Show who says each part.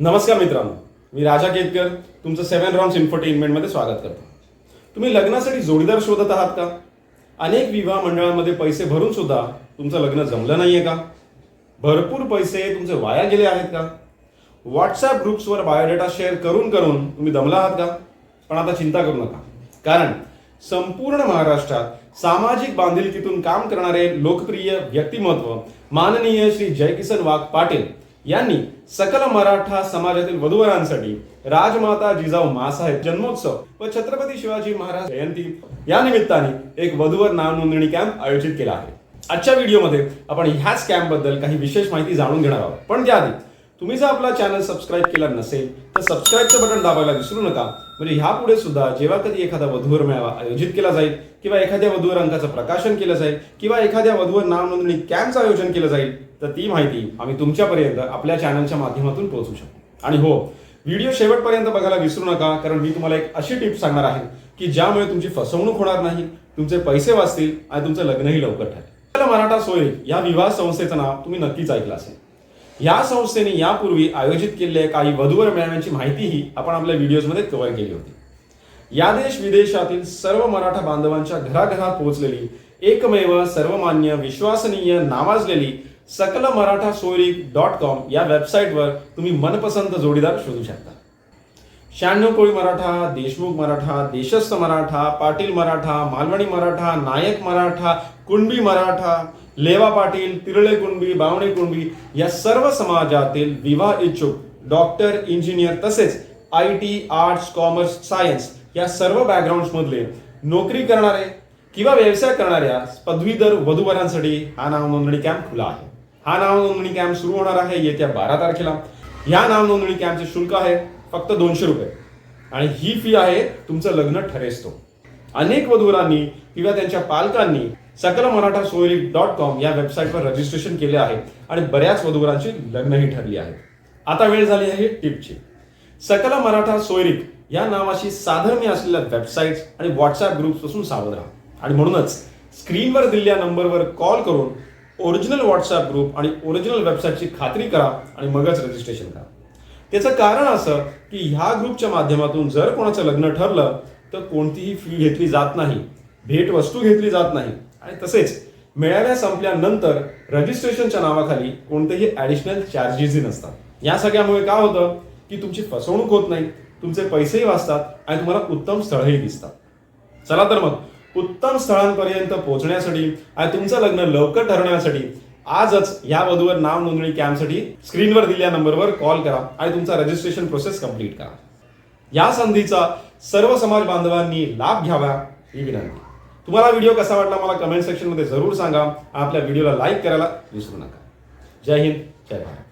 Speaker 1: नमस्कार मित्रांनो मी राजा केतकर तुमचं सेव्हन राऊंड इन्फर्टेनमेंटमध्ये स्वागत करतो. तुम्ही लग्नासाठी जोडीदार शोधत आहात का? अनेक विवाह मंडळांमध्ये पैसे भरून सुद्धा तुमचं लग्न जमलं नाहीये का? भरपूर पैसे तुमचे वाया गेले आहेत का? व्हॉट्सअप ग्रुप्सवर बायोडेटा शेअर करून करून तुम्ही दमला आहात का? पण आता चिंता करू नका. कारण संपूर्ण महाराष्ट्रात सामाजिक बांधिलकीतून काम करणारे लोकप्रिय व्यक्तिमत्व माननीय श्री जयकिसन वाघ पाटील यांनी सकल मराठा समाजातील वधूवरांसाठी राजमाता जिजाऊ मासाहेब जन्मोत्सव व छत्रपती शिवाजी महाराज जयंती या निमित्ताने एक वधूवर नाव नोंदणी कॅम्प आयोजित केला आहे. आजच्या व्हिडिओमध्ये आपण ह्याच कॅम्पबद्दल काही विशेष माहिती जाणून घेणार आहोत. पण त्याआधी तुम्ही जर आपला चॅनल सबस्क्राईब केला नसेल तर सबस्क्राईबचं बटन दाबायला विसरू नका. म्हणजे ह्यापुढे सुद्धा जेव्हा कधी एखादा वधूवर मेळावा आयोजित केला जाईल किंवा एखाद्या वधूवर अंकाचं प्रकाशन केलं जाईल किंवा एखाद्या वधूवर नाव नोंदणी कॅम्पचं आयोजन केलं जाईल तर ती माहिती आम्ही तुमच्यापर्यंत आपल्या चॅनलच्या माध्यमातून पोहोचू शकतो. आणि हो व्हिडिओ शेवटपर्यंत बघायला विसरू नका कारण मी तुम्हाला एक अशी टिप सांगणार आहे की ज्यामुळे तुमची फसवणूक होणार नाही तुमचे पैसे वाचतील आणि तुमचं लग्नही लवकर ठरेल. मराठा सोय या विवाह संस्थेचं नाव तुम्ही नक्कीच ऐकलं असेल. या संस्थेने यापूर्वी आयोजित केलेल्या काही वधूवर मेळाव्यांची माहितीही आपण आपल्या व्हिडिओजमध्ये कव्हर केली होती. या देश विदेशातील सर्व मराठा बांधवांच्या घराघरात पोहोचलेली एकमेव सर्वमान्य विश्वसनीय नावाजलेली सकल मराठा सोयरी डॉट कॉम या वेबसाईटवर तुम्ही मनपसंत जोडीदार शोधू शकता. शहाण्णव कोळी मराठा देशमुख मराठा देशस्थ मराठा पाटील मराठा मालवणी मराठा नायक मराठा कुणबी मराठा लेवा पाटील तिरळे कुणबी बावणे कुणबी या सर्व समाजातील विवाह इच्छुक डॉक्टर इंजिनियर तसेच I T arts commerce science या सर्व बॅकग्राऊंड मधले नोकरी करणारे किंवा व्यवसाय करणाऱ्या पदवीधर वधूवरांसाठी हा नाव नोंदणी कॅम्प खुला आहे. हा नाव नोंदणी कॅम्प सुरू होणार आहे येत्या बारा तारखेला. या नाव नोंदणी कॅम्पचे शुल्क आहे फक्त दोनशे रुपये. आणि ही फी आहे तुमचं लग्न ठरेसतो अनेक वधूवरांनी किंवा त्यांच्या पालकांनी सकल मराठा सोयरी डॉट कॉम या वेबसाईटवर रजिस्ट्रेशन केले आहे आणि बऱ्याच वधूवरांची लग्नही ठरली आहेत आता वेळ झाली आहे टिपची. सकल मराठा सोयरीक या नावाशी साधर्म्य असलेल्या वेबसाईट्स आणि व्हॉट्सअप ग्रुप्सपासून सावध राहा. आणि म्हणूनच स्क्रीनवर दिलेल्या नंबरवर कॉल करून ओरिजिनल व्हॉट्सअप ग्रुप आणि ओरिजिनल वेबसाईटची खात्री करा आणि मगच रजिस्ट्रेशन करा. त्याचं कारण असं की ह्या ग्रुपच्या माध्यमातून जर कोणाचं लग्न ठरलं तर कोणतीही फी घेतली जात नाही. भेट वस्तू घेतली जात नाही. आणि तसेच मेळाव्या संपल्यानंतर रजिस्ट्रेशनच्या नावाखाली कोणतेही ऍडिशनल चार्जेसही नसतात. या सगळ्यामुळे काय होतं की तुमची फसवणूक होत नाही तुमचे पैसेही वाचतात आणि तुम्हाला उत्तम स्थळही दिसतात. चला तर मग उत्तम स्थळांपर्यंत पोहोचण्यासाठी आणि तुमचं लग्न लवकर ठरवण्यासाठी आजच या वधूवर नाव नोंदणी कॅम्पसाठी स्क्रीनवर दिलेल्या नंबरवर कॉल करा आणि तुमचा रजिस्ट्रेशन प्रोसेस कंप्लीट करा. या संधीचा सर्व समाज बांधवांनी लाभ घ्यावा ही विनंती. तुम्हाला व्हिडिओ कसा वाटला मला कमेंट सेक्शनमध्ये जरूर सांगा. आपल्या व्हिडिओला लाईक करायला विसरू नका. जय हिंद जय भारत.